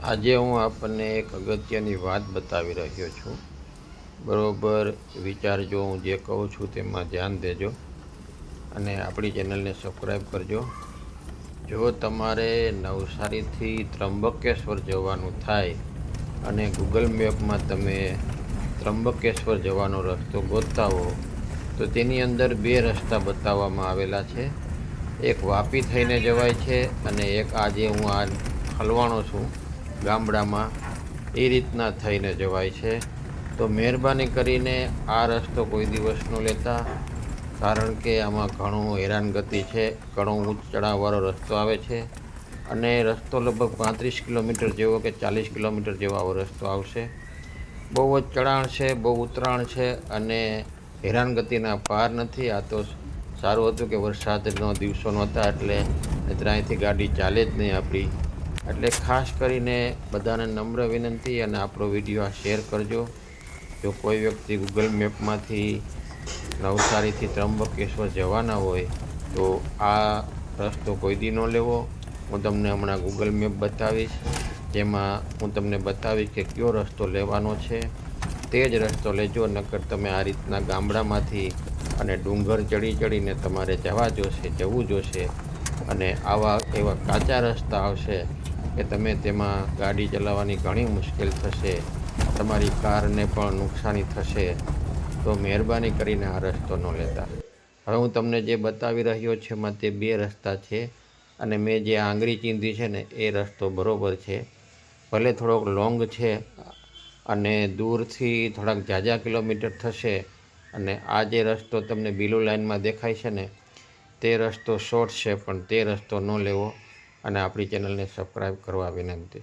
આજે હું આપણને એક અગત્યની વાત બતાવી રહ્યો છું. બરાબર વિચારજો હું જે કહું છું તેમાં ધ્યાન દેજો અને આપણી ચેનલને સબસ્ક્રાઈબ કરજો. જો તમારે નવસારીથી ત્રંબકેશ્વર જવાનું થાય અને ગૂગલ મેપમાં તમે ત્રંબકેશ્વર જવાનો રસ્તો ગોતતા હો, તો તેની અંદર બે રસ્તા બતાવવામાં આવેલા છે. એક વાપી થઈને જવાય છે અને એક આજે હું આ હલવાનો છું. ગામડામાં એ રીતના થઈને જવાય છે. તો મહેરબાની કરીને આ રસ્તો કોઈ દિવસ ન લેતા, કારણ કે આમાં ઘણું હેરાનગતિ છે, ઘણો ઊંચ ચઢાવવાળો રસ્તો આવે છે અને રસ્તો લગભગ પાંત્રીસ કિલોમીટર જેવો કે ચાલીસ કિલોમીટર જેવો આવો રસ્તો આવશે. બહુ જ ચઢાણ છે, બહુ ઉતરાણ છે અને હેરાનગતિના પાર નથી. આ તો સારું હતું કે વરસાદનો દિવસો નહોતા એટલે અહીંથી ગાડી ચાલે જ નહીં આપણી. એટલે ખાસ કરીને બધાને નમ્ર વિનંતી અને આપણો વીડિયો આ શેર કરજો. જો કોઈ વ્યક્તિ ગૂગલ મેપમાંથી નવસારીથી ત્રંબકેશ્વર જવાના હોય, તો આ રસ્તો કોઈ દી ન લેવો. હું તમને હમણાં ગૂગલ મેપ બતાવીશ, જેમાં હું તમને બતાવીશ કે કયો રસ્તો લેવાનો છે. તે જ રસ્તો લેજો, નકર તમે આ રીતના ગામડામાંથી અને ડુંગર ચડી ચડીને તમારે જવા જોશે, જવું જોશે. અને આવા એવા કાચા રસ્તા આવશે કે તમે તેમાં ગાડી ચલાવવાની ઘણી મુશ્કેલ થશે, તમારી કારને પણ નુકસાની થશે, તો મહેરબાની કરીને આ રસ્તો ન લેતા. હવે હું તમને જે બતાવી રહ્યો છે એમાં તે બે રસ્તા છે અને મેં જે આંગળી ચીંધી છે ને એ રસ્તો બરોબર છે. ભલે થોડોક લોંગ છે અને દૂરથી થોડાક ઝાઝા કિલોમીટર થશે અને આ જે રસ્તો તમને બિલો લાઇનમાં દેખાય છે ને તે રસ્તો શોર્ટ છે, પણ તે રસ્તો ન લેવો. અને આપણી ચેનલને સબસ્ક્રાઈબ કરવા વિનંતી.